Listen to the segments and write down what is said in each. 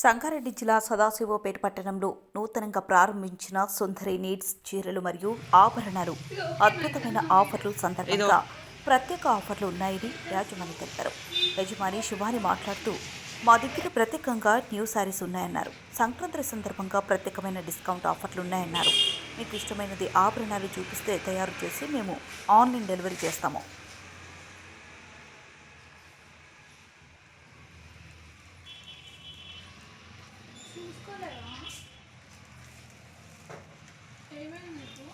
సంగారెడ్డి జిల్లా సదాశివపేట పట్టణంలో నూతనంగా ప్రారంభించిన సుందరి నీడ్స్ చీరలు మరియు ఆభరణాలు అద్భుతమైన ఆఫర్లు సందర్భంగా ప్రత్యేక ఆఫర్లు ఉన్నాయని యాజమాని తెలిపారు. యజమాని శుభాని మాట్లాడుతూ మా దగ్గర ప్రత్యేకంగా న్యూ శారీస్ ఉన్నాయన్నారు. సంక్రాంతి సందర్భంగా ప్రత్యేకమైన డిస్కౌంట్ ఆఫర్లు ఉన్నాయన్నారు. మీకు ఇష్టమైనది ఆభరణాలు చూపిస్తే తయారు చేసి మేము ఆన్లైన్ డెలివరీ చేస్తాము. చూసుకోలేదా ఏమైంది నీకు?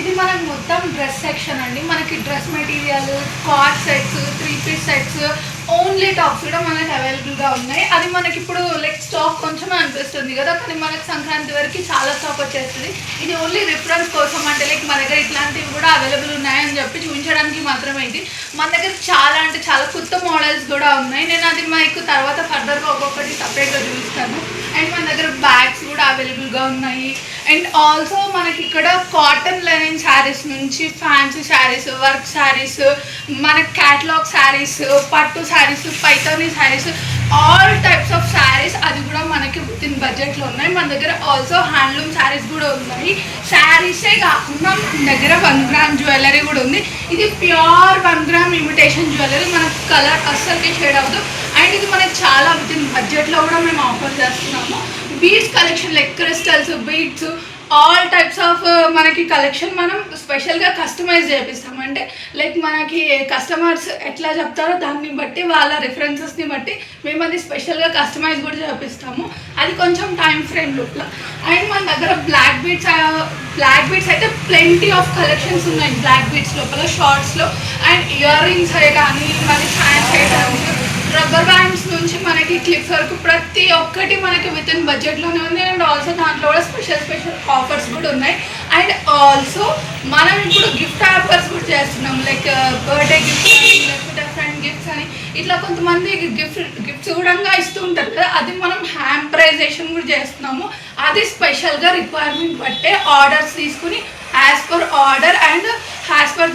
ఇది మనకు మొత్తం డ్రెస్ సెక్షన్ అండి. మనకి dress material card sets three piece sets only tops కూడా మనకి అవైలబుల్గా ఉన్నాయి. అది మనకి ఇప్పుడు లైక్ స్టాక్ కొంచెం అనిపిస్తుంది కదా కానీ మనకి సంక్రాంతి వరకు చాలా స్టాక్ వచ్చేస్తుంది. ఇది ఓన్లీ రిఫరెన్స్ కోసం అంటే లైక్ మన దగ్గర ఇట్లాంటివి కూడా అవైలబుల్ ఉన్నాయని చెప్పి చూపించడానికి మాత్రమే ఇది. మన దగ్గర చాలా అంటే చాలా కొత్త మోడల్స్ కూడా ఉన్నాయి. నేను అది మీకు తర్వాత ఫర్దర్గా ఒక్కొక్కటి సపరేట్గా చూపిస్తాను. అండ్ మన దగ్గర బ్యాగ్స్ కూడా అవైలబుల్గా ఉన్నాయి. అండ్ ఆల్సో మనకి ఇక్కడ కాటన్ లెనిన్ శారీస్ నుంచి ఫ్యాన్సీ శారీస్ వర్క్ శారీస్ మన క్యాటలాగ్ శారీస్ పట్టు saris Paithani saris all types of saris అది కూడా మనకి విత్ ఇన్ బడ్జెట్లో ఉన్నాయి. మన దగ్గర ఆల్సో హ్యాండ్లూమ్ శారీస్ కూడా ఉన్నాయి. శారీసే కాకుండా మన దగ్గర వన్ గ్రామ్ జ్యువెలరీ కూడా ఉంది. ఇది pure one gram imitation jewellery మనకు కలర్ అస్సలకి షేడ్ అవ్వదు. అండ్ ఇది మనకి చాలా విత్ ఇన్ బడ్జెట్లో కూడా మేము ఆఫర్ చేస్తున్నాము. Beads collection like all types of మనకి కలెక్షన్ మనం స్పెషల్గా కస్టమైజ్ చేపిస్తాం. అంటే లైక్ మనకి కస్టమర్స్ ఎట్లా చెప్తారో దాన్ని బట్టి వాళ్ళ రిఫరెన్సెస్ని బట్టి మేము అది స్పెషల్గా కస్టమైజ్ కూడా చేపిస్తాము. అది కొంచెం టైం ఫ్రేమ్ లోపల. అండ్ మన దగ్గర బ్లాక్ బీట్స్ బ్లాక్ బీట్స్ అయితే ప్లెంటీ ఆఫ్ కలెక్షన్స్ ఉన్నాయి. బ్లాక్ బీట్స్ లోపల షార్ట్స్లో అండ్ ఇయర్ రింగ్స్ కానీ మరి హ్యాండ్స్ కానీ రబ్బర్ బ్యాండ్స్ నుంచి మనకి క్లిప్స్ వరకు ప్రతి ఒక్కటి మనకి విత్ ఇన్ బడ్జెట్లోనే ఉంది. అండ్ ఆల్సో దాంట్లో కూడా స్పెషల్ స్పెషల్ ఆఫర్స్ కూడా ఉన్నాయి. అండ్ ఆల్సో మనం ఇప్పుడు గిఫ్ట్ ఆఫర్స్ కూడా చేస్తున్నాం. లైక్ బర్త్డే గిఫ్ట్స్ అని లేకపోతే ఫ్రెండ్ గిఫ్ట్స్ అని. ఇట్లా కొంతమంది గిఫ్ట్ గిఫ్ట్స్ కూడా ఇస్తూ ఉంటారు కదా. అది మనం హ్యాంప్రైజేషన్ కూడా చేస్తున్నాము. అది స్పెషల్గా రిక్వైర్మెంట్ బట్టే ఆర్డర్స్ తీసుకుని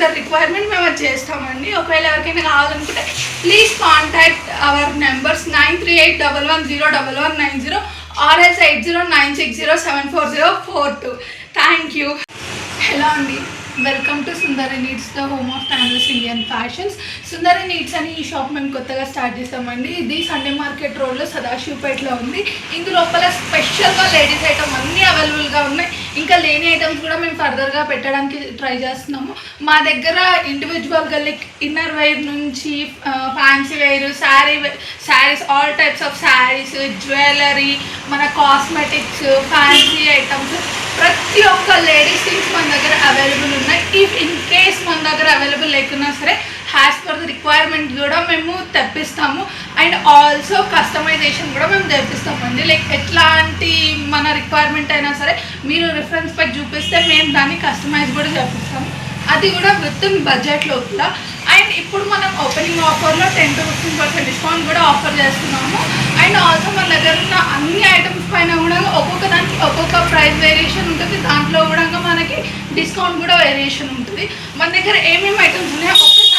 యాజ్ రిక్వైర్మెంట్ మేము అది చేస్తామండి. ఒకవేళ ఎవరికైనా కావాలనుకుంటే please contact our numbers nine three eight double one zero double one nine zero or eight zero nine six zero seven four zero four two thank you hello అండి. Welcome to Sundari needs the home of families Indian fashions Sundari needs అని ఈ shop మేము కొత్తగా start చేస్తామండి ఇది Sunday market రోడ్లో సదాశివపేటలో ఉంది. ఇందు లోపల స్పెషల్గా లేడీస్ ఐటమ్ అన్నీ అవైలబుల్గా ఉన్నాయి. ఇంకా లేని ఐటమ్స్ కూడా మేము ఫర్దర్గా పెట్టడానికి ట్రై చేస్తున్నాము. మా దగ్గర ఇండివిజువల్గా లైక్ ఇన్నర్ వైర్ నుంచి fancy wire sari saris all types of saris jewellery మన కాస్మెటిక్స్ ఫ్యాన్సీ ఐటమ్స్ ప్రతి ఒక్క లేడీస్ థింగ్స్ మన దగ్గర అవైలబుల్ ఉన్నాయి. ఇఫ్ ఇన్ కేస్ మన దగ్గర అవైలబుల్ లేకున్నా సరే హ్యాస్ ఫర్ ద రిక్వైర్మెంట్ కూడా మేము తెప్పిస్తాము. అండ్ ఆల్సో కస్టమైజేషన్ కూడా మేము తెప్పిస్తామండి. లైక్ ఎట్లాంటి మన రిక్వైర్మెంట్ అయినా సరే మీరు రిఫరెన్స్ పై చూపిస్తే మేము దాన్ని కస్టమైజ్ కూడా చేపిస్తాము. అది కూడా విత్ ఇన్ బడ్జెట్ లోపల అండ్ ఇప్పుడు మనం ఓపెనింగ్ ఆఫర్లో ten to fifteen percent discount కూడా ఆఫర్ చేస్తున్నాము. అండ్ ఆల్సో మన దగ్గర ఉన్న అన్ని ఐటమ్స్ పైన కూడా ఒక్కొక్క దానికి ఒక్కొక్క ప్రైస్ వేరియేషన్ దాంట్లో కూడా మనకి డిస్కౌంట్ కూడా వేరియేషన్ ఉంటుంది. మన దగ్గర ఏమేమి ఐటమ్స్ ఉన్నాయో ఒక్కసారి